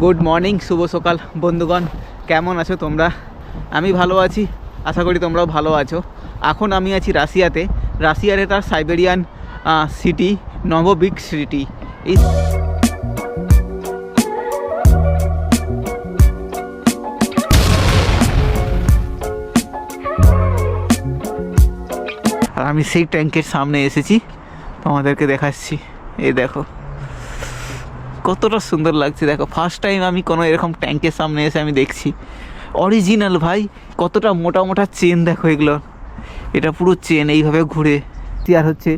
Good morning, শুভ সকাল। বন্ধুগণ, কেমন আছো তোমরা? আমি ভালো আছি, আশা করি তোমরাও ভালো আছো। এখন আমি আছি রাশিয়াতে। রাশিয়ার তার সাইবেরিয়ান সিটি নববিক সিটি এই আর আমি সেই ট্যাঙ্কের সামনে এসেছি। তোমাদেরকে দেখাচ্ছি। এই দেখো। কতটা সুন্দর লাগছে। দেখো ফার্স্ট টাইম আমি কোনো এরকম ট্যাঙ্কের সামনে এসে আমি দেখছি। অরিজিনাল ভাই, কতটা মোটা মোটা চেন দেখো এগুলো। এটা পুরো চেন এইভাবে ঘুরে। আর হচ্ছে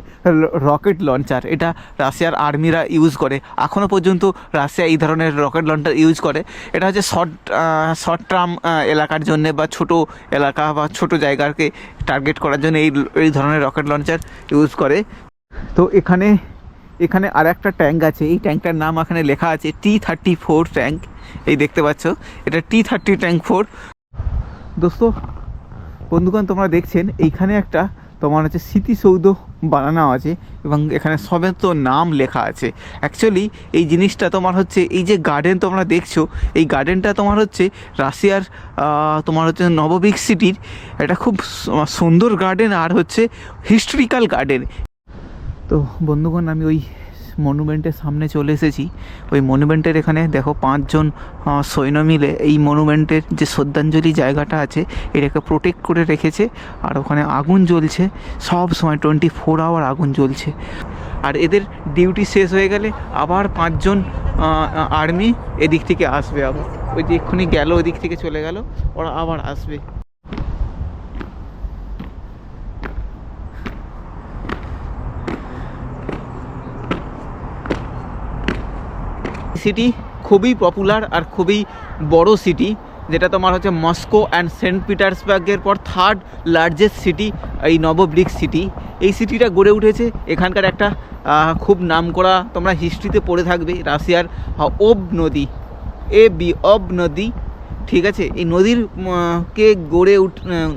রকেট লঞ্চার এটা রাশিয়ার আর্মিরা ইউজ করে। এখনও পর্যন্ত রাশিয়া এই ধরনের রকেট লঞ্চার ইউজ করে। এটা হচ্ছে শর্ট শর্ট টার্ম এলাকার জন্য বা ছোট এলাকা বা ছোট জায়গাকে টার্গেট করার জন্য এই এই ধরনের রকেট লঞ্চার ইউজ করে। তো এখানে এখানে আর একটা ট্যাঙ্ক আছে। এই ট্যাঙ্কটার নাম এখানে লেখা আছে টি থার্টি ফোর ট্যাঙ্ক। এই দেখতে পাচ্ছ, এটা টি থার্টি ট্যাঙ্ক ফোর। দোস্ত, বন্ধুগণ, তোমরা দেখছেন, এইখানে একটা তোমার হচ্ছে স্মৃতিসৌধ বানানো আছে এবং এখানে সবে তো নাম লেখা আছে। অ্যাকচুয়ালি এই জিনিসটা তোমার হচ্ছে, এই যে গার্ডেন তোমরা দেখছ, এই গার্ডেনটা তোমার হচ্ছে রাশিয়ার তোমার হচ্ছে নববিক সিটির এটা খুব সুন্দর গার্ডেন আর হচ্ছে হিস্টোরিক্যাল গার্ডেন তো বন্ধুগণ, আমি ওই মনুমেন্টের সামনে চলে এসেছি। ওই মনুমেন্টের এখানে দেখো পাঁচজন সৈন্য মিলে এই মনুমেন্টের যে শ্রদ্ধাঞ্জলি জায়গাটা আছে, এটাকে প্রোটেক্ট করে রেখেছে আর ওখানে আগুন জ্বলছে। সব সময় টোয়েন্টি ফোর আওয়ার আগুন জ্বলছে। আর এদের ডিউটি শেষ হয়ে গেলে আবার পাঁচজন আর্মি এদিক থেকে আসবে আবার। ওই যে এক্ষুনি গেল, ওদিক থেকে চলে গেল, ওরা আবার আসবে। সিটি খুবই পপুলার আর খুবই বড় সিটি যেটা তোমার হচ্ছে মস্কো অ্যান্ড সেন্ট পিটার্সবার্গের পর থার্ড লার্জেস্ট সিটি এই নবব্রিক সিটি এই সিটিটা গড়ে উঠেছে এখানকার একটা খুব নাম করা তোমরা হিস্ট্রিতে পড়ে থাকবে, রাশিয়ার ওব নদী, এ বি অব নদী ঠিক আছে, এই নদীর কে গড়ে উঠ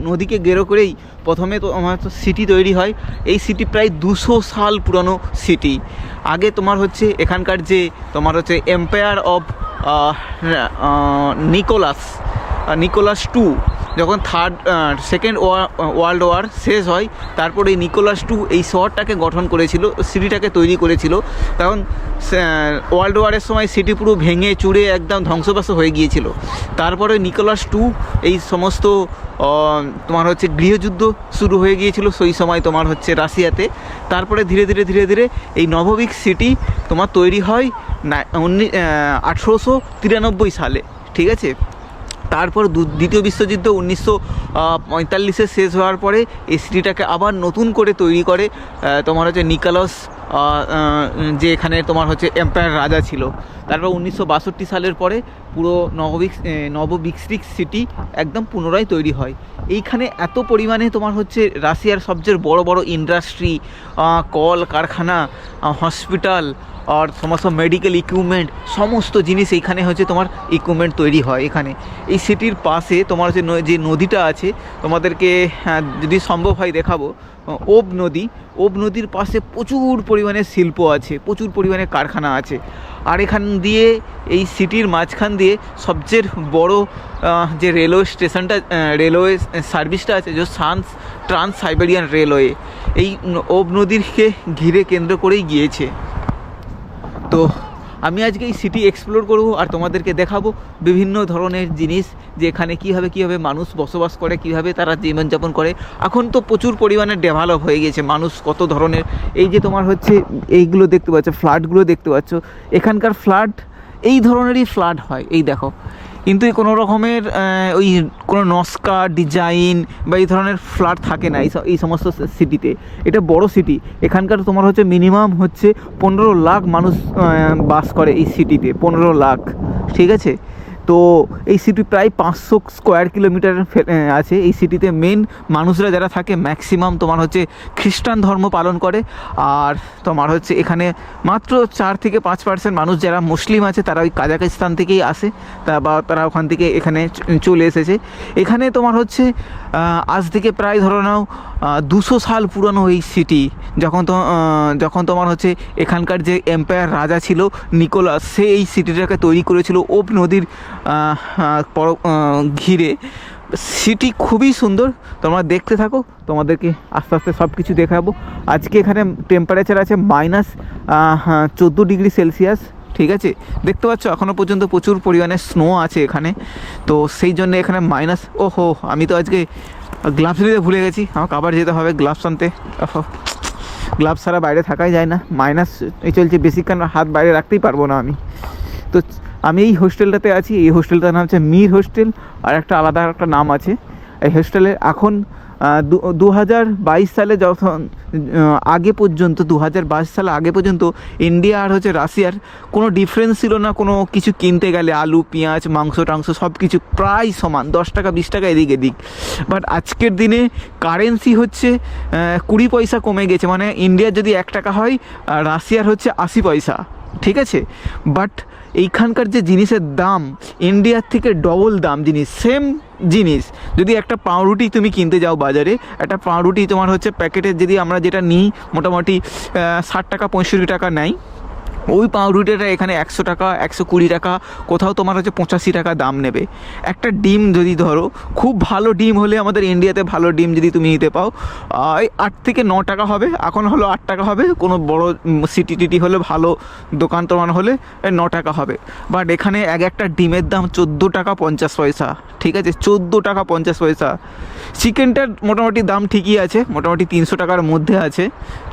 নদীকে গেরো করেই প্রথমে তো আমার তো সিটি তৈরি হয়। এই সিটি প্রায় দুশো সাল পুরনো সিটি আগে তোমার হচ্ছে এখানকার যে, তোমার হচ্ছে empire of Nicholas Nicholas two যখন থার্ড সেকেন্ড ওয়ার্ল্ড ওয়ার শেষ হয়, তারপরে নিকোলাস টু এই শহরটাকে গঠন করেছিল সিটিটাকে তৈরি করেছিল। তখন ওয়ার্ল্ড ওয়ারের সময় সিটি পুরো ভেঙে চুড়ে একদম ধ্বংসবাস হয়ে গিয়েছিল। তারপরে নিকোলাস টু এই সমস্ত তোমার হচ্ছে গৃহযুদ্ধ শুরু হয়ে গিয়েছিল, সেই সময় তোমার হচ্ছে রাশিয়াতে। তারপরে ধীরে ধীরে ধীরে ধীরে এই নববিক সিটি তোমার তৈরি হয় না উনিশ আঠেরোশো তিরানব্বই সালে, ঠিক আছে? তারপর দ্বিতীয় বিশ্বযুদ্ধ উনিশশো পঁয়তাল্লিশে শেষ হওয়ার পরে এই সিটিটাকে আবার নতুন করে তৈরি করে তোমার হচ্ছে নিকোলাস যে এখানে তোমার হচ্ছে এম্পায়ার রাজা ছিল। তারপর উনিশশো বাষট্টি সালের পরে পুরো নববিক নববিক্সিক সিটি একদম পুনরায় তৈরি হয়। এইখানে এত পরিমাণে তোমার হচ্ছে রাশিয়ার সবচেয়ে বড় বড় ইন্ডাস্ট্রি কল, কারখানা হসপিটাল আর সমস্ত মেডিকেল ইকুইপমেন্ট সমস্ত জিনিস এইখানে হচ্ছে তোমার ইকুইপমেন্ট তৈরি হয় এখানে। এই সিটির পাশে তোমার হচ্ছে যে নদীটা আছে তোমাদেরকে হ্যাঁ, যদি সম্ভব হয় দেখাবো। ওব নদী। ওব নদীর পাশে প্রচুর পরিমাণে শিল্প আছে প্রচুর পরিমাণে কারখানা আছে। আর এখান দিয়ে এই সিটির মাঝখান দিয়ে সবচেয়ে বড় যে রেলওয়ে স্টেশনটা রেলওয়ে সার্ভিসটা আছে যে সান্স ট্রান্স সাইবেরিয়ান রেলওয়ে এই ওব নদীরকে ঘিরে কেন্দ্র করেই গিয়েছে। তো আমি আজকে এই সিটি এক্সপ্লোর করব আর তোমাদেরকে দেখাবো বিভিন্ন ধরনের জিনিস যে এখানে কীভাবে কীভাবে মানুষ বসবাস করে, কীভাবে তারা জীবনযাপন করে। এখন তো প্রচুর পরিমাণে ডেভেলপ হয়ে গেছে মানুষ কত ধরনের। এই যে তোমার হচ্ছে এইগুলো দেখতে পাচ্ছ ফ্ল্যাটগুলো দেখতে পাচ্ছ। এখানকার ফ্ল্যাট এই ধরনেরই ফ্ল্যাট হয়। এই দেখো কিন্তু কোনো রকমের ওই কোনো নস্কা, ডিজাইন বা এই ধরনের ফ্ল্যাট থাকে না এই সমস্ত সিটিতে। এটা বড় সিটি। এখানকার তোমার হচ্ছে মিনিমাম হচ্ছে পনেরো লাখ মানুষ বাস করে এই সিটিতে, পনেরো লাখ। ঠিক আছে? তো এই সিটি প্রায় পাঁচশো স্কোয়ার কিলোমিটার আছে। এই সিটিতে মেন মানুষরা যারা থাকে ম্যাক্সিমাম তোমার হচ্ছে খ্রিস্টান ধর্ম পালন করে। আর তোমার হচ্ছে এখানে মাত্র চার থেকে পাঁচ পার্সেন্ট মানুষ যারা মুসলিম আছে, তারা ওই কাজাকিস্তান থেকেই আসে। তা বা তারা ওখান থেকে এখানে চলে এসেছে। এখানে তোমার হচ্ছে আজ থেকে প্রায় ধরো নাও দুশো সাল পুরনো এই সিটি যখন তো যখন তোমার হচ্ছে এখানকার যে এম্পায়ার রাজা ছিল, নিকোলাস, সে এই সিটিটাকে তৈরি করেছিল ওপ নদীর পর- ঘিরে। সিটি খুবই সুন্দর, তোমরা দেখতে থাকো, তোমাদেরকে আস্তে আস্তে সব কিছু দেখাবো। আজকে এখানে টেম্পারেচার আছে মাইনাস চোদ্দ ডিগ্রি সেলসিয়াস ঠিক আছে? দেখতে পাচ্ছ এখনও পর্যন্ত প্রচুর পরিমাণে স্নো আছে এখানে। তো সেই জন্য এখানে মাইনাস ওহো, আমি তো আজকে গ্লাভস নিতে ভুলে গেছি। আমাকে আবার যেতে হবে গ্লাভস আনতে। গ্লাভস ছাড়া বাইরে থাকাই যায় না। মাইনাস এই চলছে বেশিক্ষণ হাত বাইরে রাখতেই পারব না আমি। তো আমি এই হোস্টেলটাতে আছি। এই হোস্টেলটার নাম হচ্ছে মীর হোস্টেল আর একটা আলাদা একটা নাম আছে। এই হোস্টেলে এখন দু হাজার বাইশ সালে যখন আগে পর্যন্ত দু হাজার বাইশ সালে আগে পর্যন্ত ইন্ডিয়া আর হচ্ছে রাশিয়ার কোনো ডিফারেন্স ছিল না, কোনো কিছু কিনতে গেলে আলু, পেঁয়াজ, মাংস, টাংস সব কিছু প্রায় সমান, দশ টাকা, বিশ টাকা এদিক এদিক। বাট আজকের দিনে কারেন্সি হচ্ছে কুড়ি পয়সা কমে গেছে মানে ইন্ডিয়ার যদি এক টাকা হয় রাশিয়ার হচ্ছে আশি পয়সা, ঠিক আছে? বাট এইখানকার যে জিনিসের দাম ইন্ডিয়ার থেকে ডবল দাম জিনিস সেম জিনিস। যদি একটা পাউরুটি তুমি কিনতে যাও বাজারে, একটা পাউরুটি তোমার হচ্ছে প্যাকেটের যদি আমরা যেটা নিই, মোটামুটি ষাট টাকা, পঁয়ষট্টি টাকা নেয়। ওই পাউরুটিটা এখানে একশো টাকা, একশো কুড়ি টাকা, কোথাও তোমার হচ্ছে পঁচাশি টাকা দাম নেবে। একটা ডিম যদি ধরো, খুব ভালো ডিম হলে আমাদের ইন্ডিয়াতে ভালো ডিম যদি তুমি নিতে পাও এই আট থেকে ন টাকা হবে। এখন হলো আট টাকা হবে, কোনো বড় সিটি টিটি হলে, ভালো দোকান তোমার হলে ন টাকা হবে। বাট এখানে এক একটা ডিমের দাম চোদ্দ টাকা পঞ্চাশ পয়সা, ঠিক আছে? চোদ্দ টাকা পঞ্চাশ পয়সা। চিকেনটার মোটামুটি দাম ঠিকই আছে, মোটামুটি তিনশো টাকার মধ্যে আছে,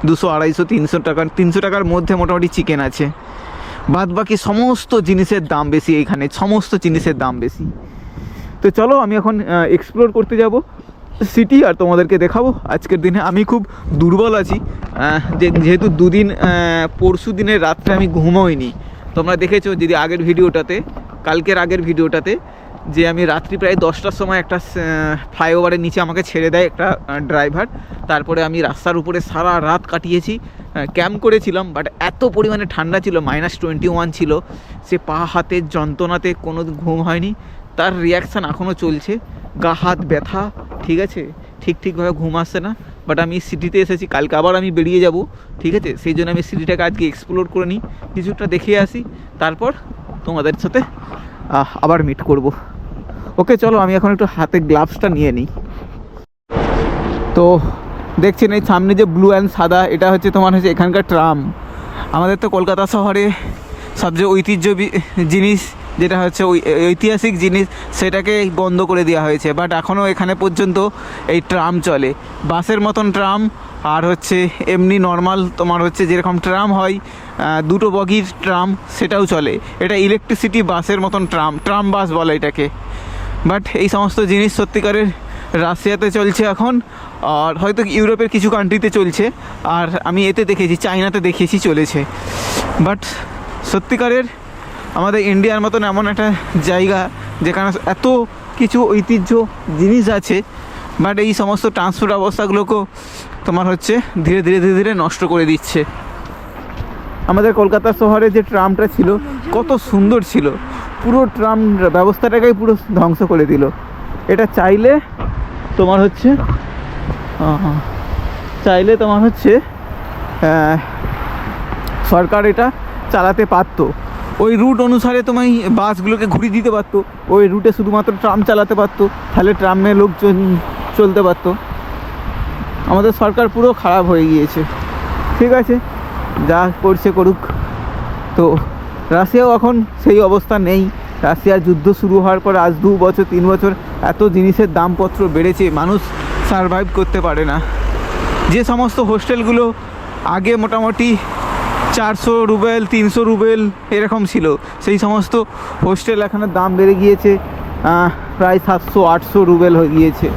দুশো আড়াইশো, তিনশো টাকা তিনশো টাকার মধ্যে মোটামুটি চিকেন আছে। বাদ বাকি সমস্ত জিনিসের দাম বেশি এইখানে সমস্ত জিনিসের দাম বেশি। তো চলো, আমি এখন এক্সপ্লোর করতে যাব। সিটি আর তোমাদেরকে দেখাবো। আজকের দিনে আমি খুব দুর্বল আছি। যেহেতু দুদিন পরশু দিনের রাত্রে আমি ঘুমোইনি। তোমরা দেখেছ যদি আগের ভিডিওটাতে, কালকের আগের ভিডিওটাতে যে আমি রাত্রি প্রায় দশটার সময় একটা ফ্লাইওভারের নিচে আমাকে ছেড়ে দেয় একটা ড্রাইভার। তারপরে আমি রাস্তার উপরে সারা রাত কাটিয়েছি। ক্যাম্প করেছিলাম, বাট এত পরিমাণে ঠান্ডা ছিল মাইনাস টোয়েন্টি ওয়ান ছিল। সে পা হাতের যন্ত্রণাতে কোনো ঘুম হয়নি। তার রিয়াকশান এখনও চলছে। গা, হাত ব্যথা, ঠিক আছে? ঠিক ঠিকভাবে ঘুম আসছে না। বাট আমি সিটিতে এসেছি, কালকে আবার আমি বেরিয়ে যাব, ঠিক আছে? সেই জন্য আমি সিটিটাকে আজকে এক্সপ্লোর করে নিই কিছুটা দেখে আসি। তারপর তোমাদের সাথে আবার মিট করব। ওকে, চলো, আমি এখন একটু হাতে গ্লাভসটা নিয়ে নিই। তো, দেখছেন এই সামনে যে ব্লু অ্যান্ড সাদা, এটা হচ্ছে তোমার হচ্ছে এখানকার ট্রাম। আমাদের তো কলকাতা শহরে সবচেয়ে ঐতিহ্য জিনিস যেটা হচ্ছে ঐতিহাসিক জিনিস, সেটাকে বন্ধ করে দেওয়া হয়েছে। বাট এখনও এখানে পর্যন্ত এই ট্রাম চলে। বাসের মতন ট্রাম, আর হচ্ছে এমনি নর্মাল তোমার হচ্ছে যেরকম ট্রাম হয় দুটো বগির ট্রাম, সেটাও চলে। এটা ইলেকট্রিসিটি বাসের মতন ট্রাম ট্রাম বাস বলে এটাকে। বাট এই সমস্ত জিনিস সত্যিকারের রাশিয়াতে চলছে এখন, আর হয়তো ইউরোপের কিছু কান্ট্রিতে চলছে, আর আমি এতে দেখেছি চাইনাতে দেখেছি চলেছে। বাট সত্যিকারের আমাদের ইন্ডিয়ার মতন এমন একটা জায়গা যেখানে এত কিছু ঐতিহ্য জিনিস আছে, বাট এই সমস্ত ট্রান্সপোর্ট ব্যবস্থাগুলোকেও তোমার হচ্ছে ধীরে ধীরে ধীরে ধীরে নষ্ট করে দিচ্ছে। আমাদের কলকাতা শহরে যে ট্রামটা ছিল, কত সুন্দর ছিল। পুরো ট্রাম ব্যবস্থাটাকেই পুরো ধ্বংস করে দিল। এটা চাইলে তোমার হচ্ছে চাইলে তোমার হচ্ছে সরকার এটা চালাতে পারতো। ওই রুট অনুসারে তোমায় বাসগুলোকে ঘুরিয়ে দিতে পারতো। ওই রুটে শুধুমাত্র ট্রাম চালাতে পারতো। তাহলে ট্রামে লোকজন চলতে পারতো। আমাদের সরকার পুরো খারাপ হয়ে গিয়েছে। ঠিক আছে, যা করছে করুক। তো রাশিয়াও এখন সেই অবস্থা নেই। রাশিয়ার যুদ্ধ শুরু হওয়ার পর আজ দু বছর, তিন বছর এত জিনিসের দামপত্র বেড়েছে, মানুষ সারভাইভ করতে পারে না। যে সমস্ত হোস্টেলগুলো আগে মোটামুটি চারশো রুবেল, তিনশো রুবেল এরকম ছিল, সেই সমস্ত হোস্টেল এখানে দাম বেড়ে গিয়েছে প্রায় সাতশো, আটশো রুবেল হয়ে গিয়েছে।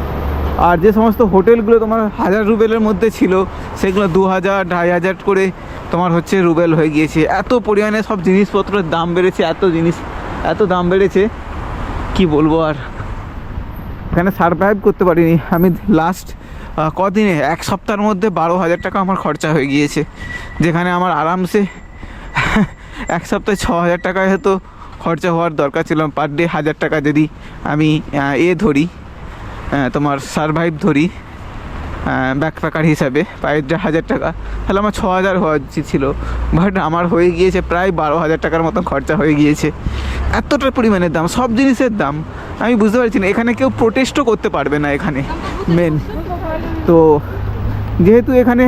আর যে সমস্ত হোটেলগুলো তোমার হাজার রুবেলের মধ্যে ছিল, সেগুলো দু হাজার ঢাই হাজার করে তোমার হচ্ছে রুবেল হয়ে গিয়েছে। এত পরিমাণে সব জিনিসপত্রের দাম বেড়েছে, এত জিনিস, এত দাম বেড়েছে, কি বলব আর? এখানে সারভাইভ করতে পারিনি। আমি লাস্ট কদিনে, এক সপ্তাহের মধ্যে বারো হাজার টাকা আমার খরচা হয়ে গিয়েছে। যেখানে আমার আরামসে এক সপ্তাহে ছ হাজার টাকায় হয়তো খরচা হওয়ার দরকার ছিল। পার ডে হাজার টাকা যদি আমি এ ধরি। তোমার সারভাইভ ধরি ব্যাকপ্যাকার হিসাবে পায়ের যা হাজার টাকা। তাহলে আমার ছ হাজার হওয়া উচিত ছিল। বাট আমার হয়ে গিয়েছে প্রায় বারো হাজার টাকার মতন খরচা হয়ে গিয়েছে। এতটা পরিমাণের দাম, সব জিনিসের দাম, আমি বুঝতে পারছি না, এখানে কেউ প্রোটেস্টও করতে পারবে না এখানে মেন তো যেহেতু এখানে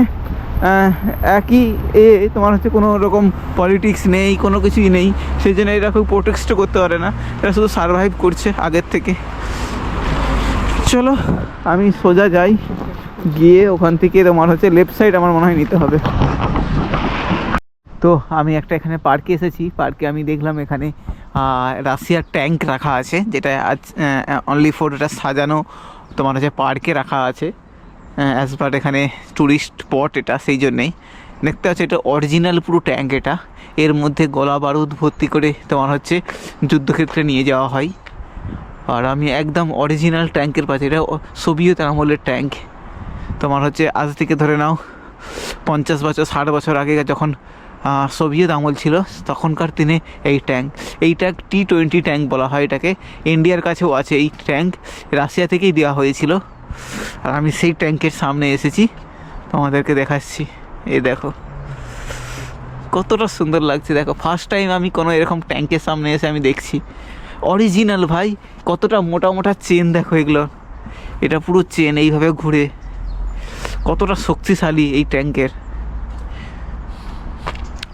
একই এ, তোমার হচ্ছে কোনো রকম পলিটিক্স নেই, কোনো কিছুই নেই, সেই জন্য এরা কেউ প্রোটেস্টও করতে পারে না, এরা শুধু সার্ভাইভ করছে আগের থেকে। চলো, আমি সোজা যাই। গিয়ে ওখান থেকে তোমার হচ্ছে লেফট সাইড আমার মনে হয় নিতে হবে। তো আমি একটা এখানে পার্কে এসেছি। পার্কে আমি দেখলাম এখানে রাশিয়ার ট্যাঙ্ক রাখা আছে, যেটা আজ অনলি ফর এটা সাজানো তোমার হচ্ছে পার্কে রাখা আছে। অ্যাজ পার এখানে ট্যুরিস্ট স্পট এটা, সেই জন্যেই। দেখতে পাচ্ছ এটা অরিজিনাল পুরো ট্যাঙ্ক এটা। এর মধ্যে গলা বারুদ ভর্তি করে তোমার হচ্ছে যুদ্ধক্ষেত্রে নিয়ে যাওয়া হয়। আর আমি একদম অরিজিনাল ট্যাঙ্কের পাচ্ছি এটা সোভিয়েত আমলের ট্যাঙ্ক তোমার হচ্ছে আজ থেকে ধরে নাও পঞ্চাশ বছর, ষাট বছর আগে যখন সোভিয়েত আমল ছিল, তখনকার দিনে এই ট্যাঙ্ক এই ট্যাঙ্ক টি টোয়েন্টি ট্যাঙ্ক বলা হয় এটাকে। ইন্ডিয়ার কাছেও আছে এই ট্যাঙ্ক রাশিয়া থেকেই দেওয়া হয়েছিল। আর আমি সেই ট্যাঙ্কের সামনে এসেছি। তোমাদেরকে দেখাচ্ছি। এই দেখো। কতটা সুন্দর লাগছে। দেখো ফার্স্ট টাইম আমি কোনো এরকম ট্যাঙ্কের সামনে এসে আমি দেখছি। অরিজিনাল ভাই কতটা মোটা মোটা চেন দেখো এগুলো। এটা পুরো চেন, এইভাবে ঘুরে। কতটা শক্তিশালী এই ট্যাঙ্কের।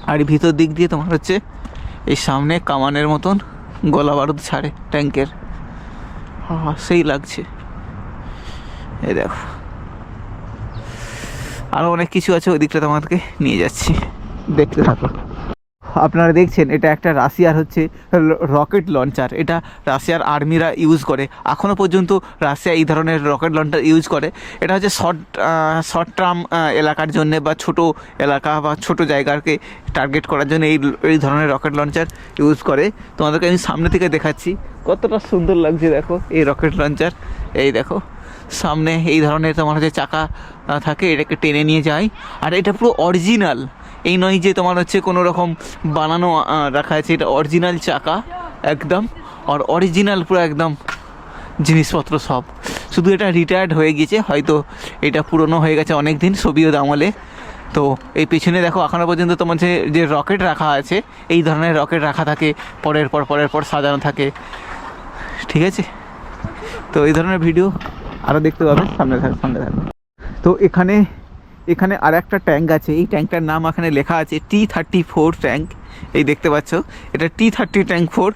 আর ভিতর দিক দিয়ে তোমার হচ্ছে এই সামনে কামানের মতন গলা বারুদ ছাড়ে ট্যাঙ্কের। হা সেই লাগছে। এই দেখো। আরও অনেক কিছু আছে, ওই দিকটা তোমাদেরকে নিয়ে যাচ্ছি। দেখতে থাকো। আপনারা দেখছেন, এটা একটা রাশিয়ার হচ্ছে রকেট লঞ্চার এটা রাশিয়ার আর্মিরা ইউজ করে। এখনও পর্যন্ত রাশিয়া এই ধরনের রকেট লঞ্চার ইউজ করে। এটা হচ্ছে শর্ট শর্ট টার্ম এলাকার জন্য বা ছোট এলাকা বা ছোট জায়গাকে টার্গেট করার জন্য এই এই ধরনের রকেট লঞ্চার ইউজ করে। তোমাদেরকে আমি সামনে থেকে দেখাচ্ছি, কতটা সুন্দর লাগছে দেখো এই রকেট লঞ্চার এই দেখো, সামনে এই ধরনের তোমার হচ্ছে চাকা থাকে, এটাকে টেনে নিয়ে যায়। আর এটা পুরো অরিজিনাল এই নয় যে তোমার হচ্ছে কোনো রকম বানানো রাখা আছে, এটা অরিজিনাল চাকা, একদম। আর অরিজিনাল পুরো একদম জিনিসপত্র সব। শুধু এটা রিটায়ার্ড হয়ে গেছে হয়তো এটা পুরনো হয়ে গেছে অনেক দিন সোভিয়েত আমলে তো এই পেছনে দেখো, এখনও পর্যন্ত তোমার যে যে রকেট রাখা আছে, এই ধরনের রকেট রাখা থাকে, পরের পর পরের পর সাজানো থাকে। ঠিক আছে? তো এই ধরনের ভিডিও আরও দেখতে পাবে, সামনে থাক সামনে থাকবে। তো এখানে এখানে আর একটা ট্যাঙ্ক আছে। এই ট্যাঙ্কটার নাম এখানে লেখা আছে টি থার্টি ফোর ট্যাঙ্ক। এই দেখতে পাচ্ছ? এটা T thirty tank four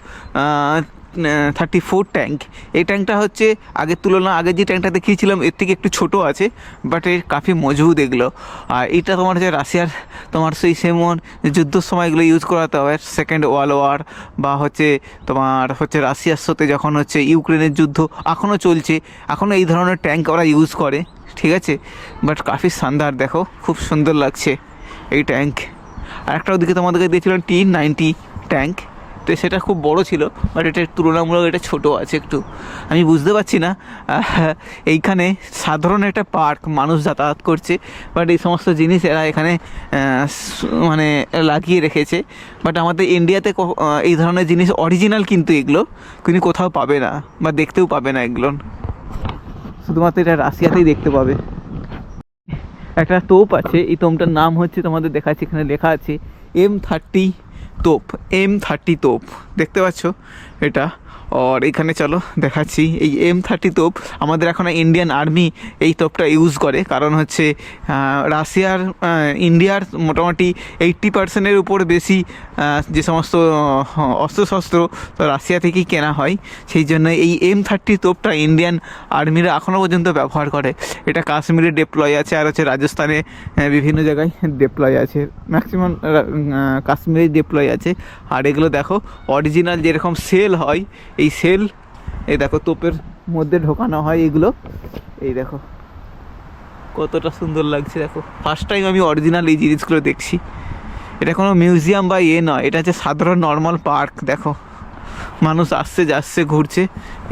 thirty four tank. এই ট্যাঙ্কটা হচ্ছে, আগের তুলনা আগে যে ট্যাঙ্কটা দেখিয়েছিলাম, এর থেকে একটু ছোট আছে বাট এর কাফি মজবুত এগুলো। আর এটা তোমার হচ্ছে রাশিয়ার, তোমার সেই সেমন যুদ্ধর সময় এগুলো ইউজ করাতে হবে। সেকেন্ড ওয়ার্ল্ড ওয়ার বা হচ্ছে তোমার হচ্ছে রাশিয়ার সাথে যখন হচ্ছে ইউক্রেনের যুদ্ধ এখনও চলছে এখনও এই ধরনের ট্যাঙ্ক ওরা ইউজ করে। ঠিক আছে বাট কাফি শানদার, দেখো, খুব সুন্দর লাগছে এই ট্যাঙ্ক আর একটা ওদিকে তোমাদেরকে দিয়েছিলাম টি নাইনটি ট্যাঙ্ক তো সেটা খুব বড় ছিল বাট এটা তুলনামূলক এটা ছোট আছে একটু। আমি বুঝতে পারছি না এইখানে সাধারণ একটা পার্ক মানুষ যাতায়াত করছে বাট এই সমস্ত জিনিস এরা এখানে মানে লাগিয়ে রেখেছে। বাট আমাদের ইন্ডিয়াতে এই ধরনের জিনিস অরিজিনাল কিন্তু এগুলো, কিন্তু কোথাও পাবে না, বা দেখতেও পাবে না এগুলো। শুধুমাত্র এটা রাশিয়াতেই দেখতে পাবে। একটা তোপ আছে, এই তোপটার নাম হচ্ছে তোমাদের দেখাচ্ছি, এখানে লেখা আছে এম থার্টি তোপ এম থার্টি তোপ। দেখতে পাচ্ছ? এটা আর এখানে চলো, দেখাচ্ছি। এই এম থার্টি তোপ আমাদের এখন ইন্ডিয়ান আর্মি এই তোপটা ইউজ করে। কারণ হচ্ছে রাশিয়ার ইন্ডিয়ার মোটামুটি এইট্টি পার্সেন্টের উপর বেশি যে সমস্ত অস্ত্রশস্ত্র তো রাশিয়া থেকেই কেনা হয়। সেই জন্য এই এম থার্টি তোপটা ইন্ডিয়ান আর্মিরা এখনও পর্যন্ত ব্যবহার করে। এটা কাশ্মীরে ডিপ্লয় আছে আর হচ্ছে রাজস্থানে বিভিন্ন জায়গায় ডিপ্লয় আছে। ম্যাক্সিমাম কাশ্মীরে ডিপ্লয় আছে। আর এগুলো দেখো অরিজিনাল যেরকম সেল হয় এই সেল, এই দেখো তোপের মধ্যে ঢোকানো হয় এগুলো। এই দেখো, কতটা সুন্দর লাগছে দেখো। ফার্স্ট টাইম আমি অরিজিনাল এই জিনিসগুলো দেখছি। এটা কোনো মিউজিয়াম বা ইয়ে নয়, এটা হচ্ছে সাধারণ নর্মাল পার্ক দেখো। মানুষ আসছে, যাচ্ছে, ঘুরছে,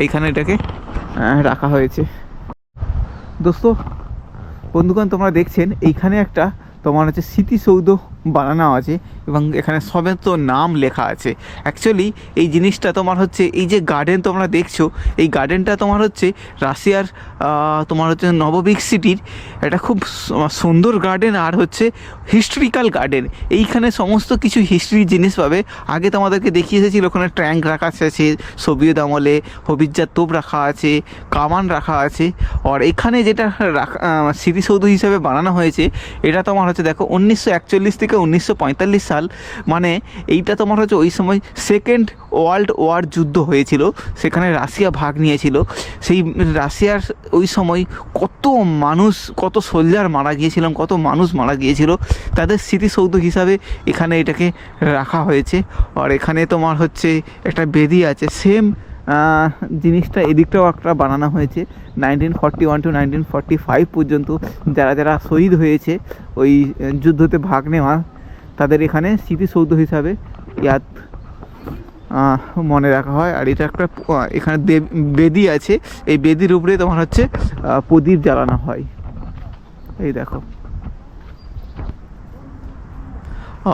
এইখানে এটাকে রাখা হয়েছে। দোস্ত, বন্ধুগণ, তোমরা দেখছেন, এইখানে একটা তোমার হচ্ছে স্মৃতিসৌধ বানানো আছে এবং এখানে সবে তো নাম লেখা আছে। অ্যাকচুয়ালি এই জিনিসটা তোমার হচ্ছে, এই যে গার্ডেন তোমরা দেখছ, এই গার্ডেনটা তোমার হচ্ছে রাশিয়ার তোমার হচ্ছে নববিক সিটির এটা খুব সুন্দর গার্ডেন আর হচ্ছে হিস্ট্রিক্যাল গার্ডেন এইখানে সমস্ত কিছু হিস্ট্রির জিনিস পাবে। আগে তোমাদেরকে দেখিয়ে এসেছিল ওখানে ট্যাঙ্ক রাখা আছে সোভিয়েত আমলে, হবিজ্জার তোপ রাখা আছে, কামান রাখা আছে। আর এখানে যেটা রাখা স্মৃতিসৌধ হিসাবে বানানো হয়েছে, এটা তোমার হচ্ছে দেখো, উনিশশো একচল্লিশ থেকে উনিশশো পঁয়তাল্লিশ সাল মানে এইটা তোমার হচ্ছে ওই সময় সেকেন্ড ওয়ার্ল্ড ওয়ার যুদ্ধ হয়েছিল, সেখানে রাশিয়া ভাগ নিয়েছিল। সেই রাশিয়ার ওই সময় কত মানুষ, কত সোলজার মারা গিয়েছিলাম, কত মানুষ মারা গিয়েছিল, তাদের স্মৃতিসৌধ হিসাবে এখানে এটাকে রাখা হয়েছে। আর এখানে তোমার হচ্ছে একটা বেদি আছে সেম জিনিসটা এদিকটাও একটা বানানো হয়েছে। Nineteen forty one to nineteen forty five পর্যন্ত যারা যারা শহীদ হয়েছে, ওই যুদ্ধতে ভাগ নেওয়া, তাদের এখানে স্মৃতিসৌধ হিসাবে ইয়াদ মনে রাখা হয়। আর এটা একটা এখানে বেদি আছে। এই বেদির উপরে তোমার হচ্ছে প্রদীপ জ্বালানো হয়। এই দেখো।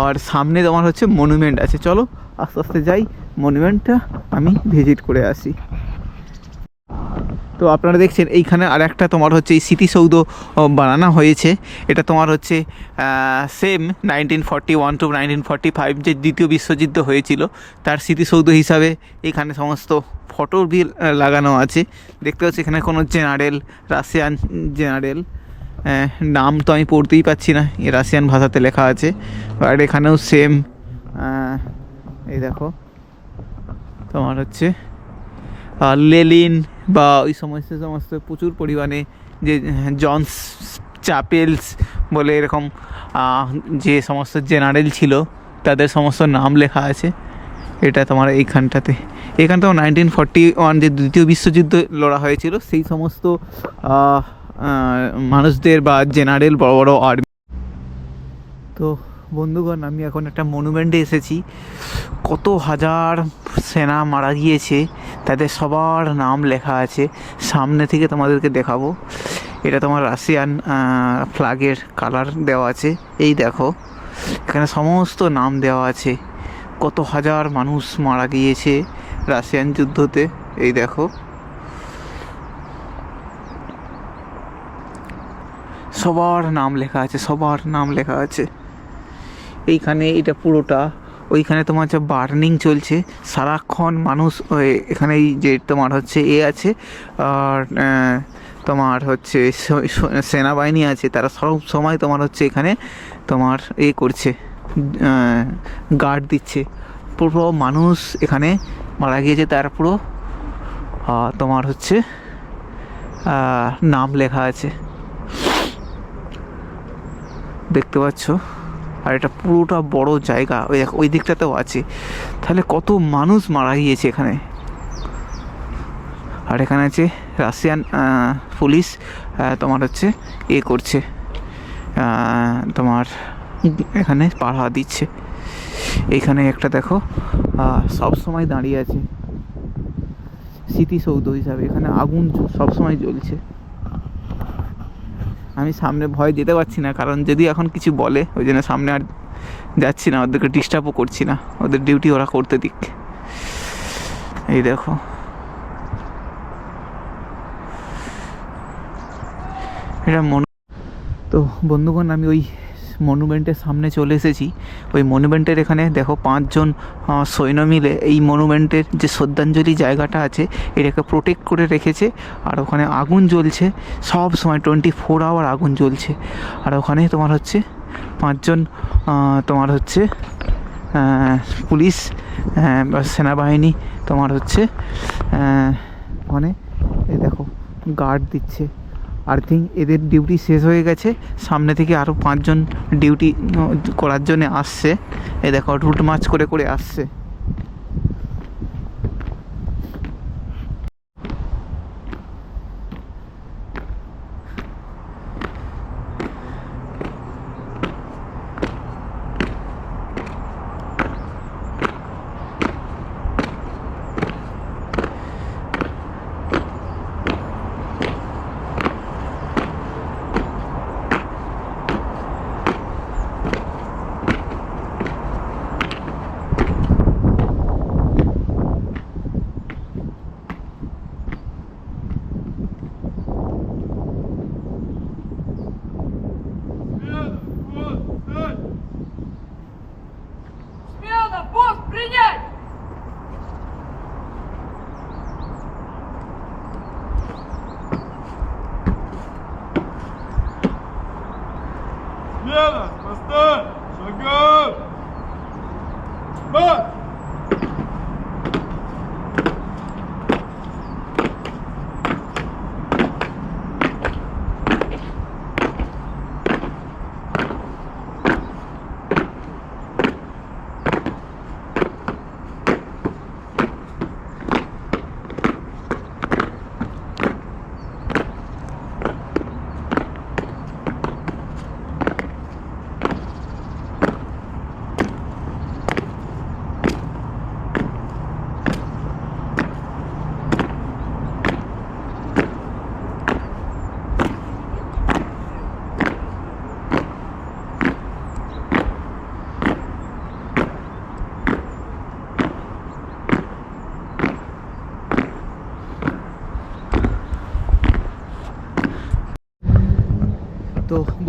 আর সামনে তোমার হচ্ছে মনুমেন্ট আছে। চলো আস্তে আস্তে যাই। মনুমেন্টটা আমি ভিজিট করে আসি। তো আপনারা দেখছেন, এইখানে আর একটা তোমার হচ্ছে এই স্মৃতিসৌধ বানানো হয়েছে। এটা তোমার হচ্ছে same nineteen forty one to nineteen forty five যে দ্বিতীয় বিশ্বযুদ্ধ হয়েছিল, তার স্মৃতিসৌধ হিসাবে এখানে সমস্ত ফটো বিল লাগানো আছে। দেখতে পাচ্ছি, এখানে কোনো জেনারেল রাশিয়ান জেনারেল নাম তো আমি পড়তেই পাচ্ছি না, এই রাশিয়ান ভাষাতে লেখা আছে। আর এখানেও সেম এই দেখো তোমার হচ্ছে লেলিন বা ওই সমস্ত সমস্ত প্রচুর পরিমাণে যে জনস চাপেলস বলে এরকম যে সমস্ত জেনারেল ছিল, তাদের সমস্ত নাম লেখা আছে। এটা তোমার এইখানটাতে। এখানটাও নাইনটিন ফর্টি ওয়ান যে দ্বিতীয় বিশ্বযুদ্ধ লড়া হয়েছিল, সেই সমস্ত মানুষদের বা জেনারেল বড় বড় আর্মি তো বন্ধুগণ, আমি এখন একটা মনুমেন্টে এসেছি। কত হাজার সেনা মারা গিয়েছে, তাদের সবার নাম লেখা আছে। সামনে থেকে তোমাদেরকে দেখাবো। এটা তোমার রাশিয়ান ফ্ল্যাগের কালার দেওয়া আছে। এই দেখো, এখানে সমস্ত নাম দেওয়া আছে। কত হাজার মানুষ মারা গিয়েছে রাশিয়ান যুদ্ধতে, এই দেখো। সবার নাম লেখা আছে, সবার নাম লেখা আছে। এইখানে এটা পুরোটা। ওইখানে তোমার হচ্ছে বার্নিং চলছে। সারাক্ষণ মানুষ এখানে যে তোমার হচ্ছে এ আছে, আর তোমার হচ্ছে সেনাবাহিনী আছে, তারা সব সময় তোমার হচ্ছে এখানে তোমার এ করছে গার্ড দিচ্ছে। পুরো মানুষ এখানে মারা গিয়েছে, তার পুরো তোমার হচ্ছে নাম লেখা আছে। দেখতে পাচ্ছ? আর এটা পুরোটা বড় জায়গা। ওই দেখ- ওই দিকটাতেও আছে। তাহলে কত মানুষ মারা গিয়েছে এখানে। আর এখানে আছে রাশিয়ান পুলিশ তোমার হচ্ছে এ করছে। তোমার এখানে পাড়া দিচ্ছে। এখানে একটা দেখো সব সময় দাঁড়িয়ে আছে। স্মৃতিসৌধ হিসাবে। এখানে আগুন সবসময় জ্বলছে। আমি সামনে ভয় যেতে পারছি না, কারণ যদি এখন কিছু বলে, ওই জন্য সামনে আর যাচ্ছি না, ওদেরকে ডিস্টার্বও করছি না, ওদের ডিউটি ওরা করতে দিক। এই দেখো। এটা মনে তো বন্ধুগণ, আমি ওই মনুমেন্টের সামনে চলে এসেছি। ওই মনুমেন্টের এখানে দেখো পাঁচজন সৈন্য মিলে এই মনুমেন্টের যে শ্রদ্ধাঞ্জলি জায়গাটা আছে, এটাকে প্রোটেক্ট করে রেখেছে আর ওখানে আগুন জ্বলছে। সব সময় টোয়েন্টি ফোর আওয়ার আগুন জ্বলছে। আর ওখানে তোমার হচ্ছে পাঁচজন তোমার হচ্ছে পুলিশ বা সেনাবাহিনী, তোমার হচ্ছে ওখানে এই দেখো গার্ড দিচ্ছে। আর থিঙ্ক এদের ডিউটি শেষ হয়ে গেছে। সামনে থেকে আরও পাঁচজন ডিউটি করার জন্য আসছে। এ দেখো রুট মাছ করে করে আসছে।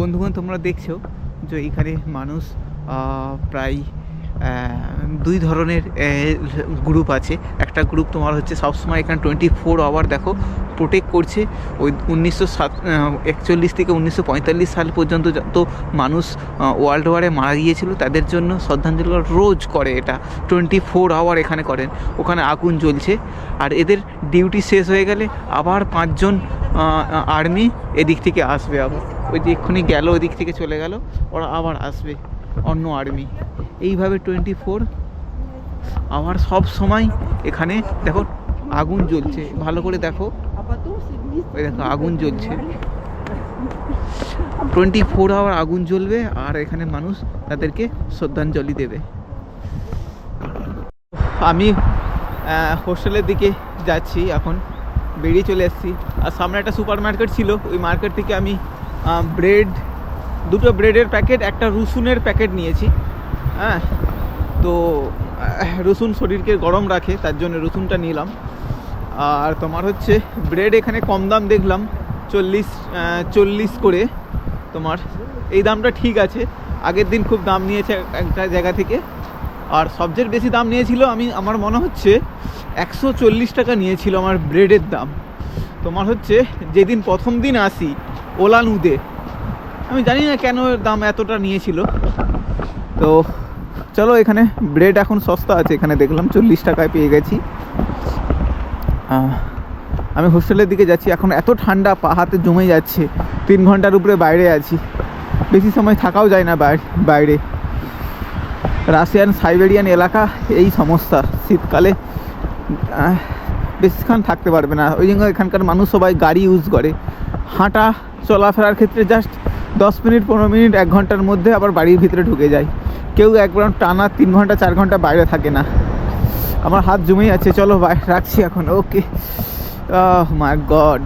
বন্ধুগণ, তোমরা দেখছ যে এখানে মানুষ প্রায় দুই ধরনের গ্রুপ আছে। একটা গ্রুপ তোমার হচ্ছে সবসময় এখানে টোয়েন্টি ফোর আওয়ার দেখো প্রোটেক্ট করছে। ওই উনিশশো সাত একচল্লিশ থেকে উনিশশো পঁয়তাল্লিশ সাল পর্যন্ত যত মানুষ ওয়ার্ল্ড ওয়ারে মারা গিয়েছিল, তাদের জন্য শ্রদ্ধাঞ্জলি রোজ করে এটা। টোয়েন্টি ফোর আওয়ার এখানে করেন। ওখানে আগুন জ্বলছে। আর এদের ডিউটি শেষ হয়ে গেলে আবার পাঁচজন আর্মি এদিক থেকে আসবে আবার। ওই যে এক্ষুনি গেল দিক থেকে চলে গেল, ওরা আবার আসবে, অন্য আর্মি এইভাবে টোয়েন্টি ফোর আমার সব সময় এখানে দেখো আগুন জ্বলছে। ভালো করে দেখো। ওই দেখো, আগুন জ্বলছে। টোয়েন্টি ফোর আওয়ার আগুন জ্বলবে, আর এখানে মানুষ তাদেরকে শ্রদ্ধাঞ্জলি দেবে। আমি হোস্টেলের দিকে যাচ্ছি, এখন বেরিয়ে চলে এসেছি। আর সামনে একটা সুপার মার্কেট ছিল, ওই মার্কেট থেকে আমি ব্রেড দুটো ব্রেডের প্যাকেট একটা রসুনের প্যাকেট নিয়েছি হ্যাঁ? তো রসুন শরীরকে গরম রাখে, তার জন্য রসুনটা নিলাম। আর তোমার হচ্ছে ব্রেড এখানে কম দাম দেখলাম, চল্লিশ চল্লিশ করে তোমার। এই দামটা ঠিক আছে, আগের দিন খুব দাম নিয়েছে একটা জায়গা থেকে। আর সবচেয়ে বেশি দাম নিয়েছিল, আমি, আমার মনে হচ্ছে একশো চল্লিশ টাকা নিয়েছিল আমার ব্রেডের দাম। তোমার হচ্ছে, যেদিন প্রথম দিন আসি ওলানুদে আমি জানি না কেন এর দাম এতটা নিয়েছিল। তো চলো এখানে ব্রেড এখন সস্তা আছে, এখানে দেখলাম চল্লিশ টাকায় পেয়ে গেছি। আমি হোস্টেলের দিকে যাচ্ছি, এখন এত ঠান্ডা, পা হাতে জমে যাচ্ছে, তিন ঘণ্টার উপরে বাইরে আছি। বেশি সময় থাকাও যায় না বাইরে। রাশিয়ান, সাইবেরিয়ান এলাকা, এই সমস্যা, শীতকালে বেশিক্ষণ থাকতে পারবে না। ওই জন্য এখানকার মানুষ সবাই গাড়ি ইউজ করে। হাঁটা চলাফেরার ক্ষেত্রে জাস্ট দশ মিনিট, পনেরো মিনিট, এক ঘণ্টার মধ্যে আবার বাড়ির ভিতরে ঢুকে যায়। কেউ একবার টানা তিন ঘণ্টা, চার ঘণ্টা বাইরে থাকে না। আমার হাত জমেই আছে, চলো রাখছি এখন ওকে মাই গড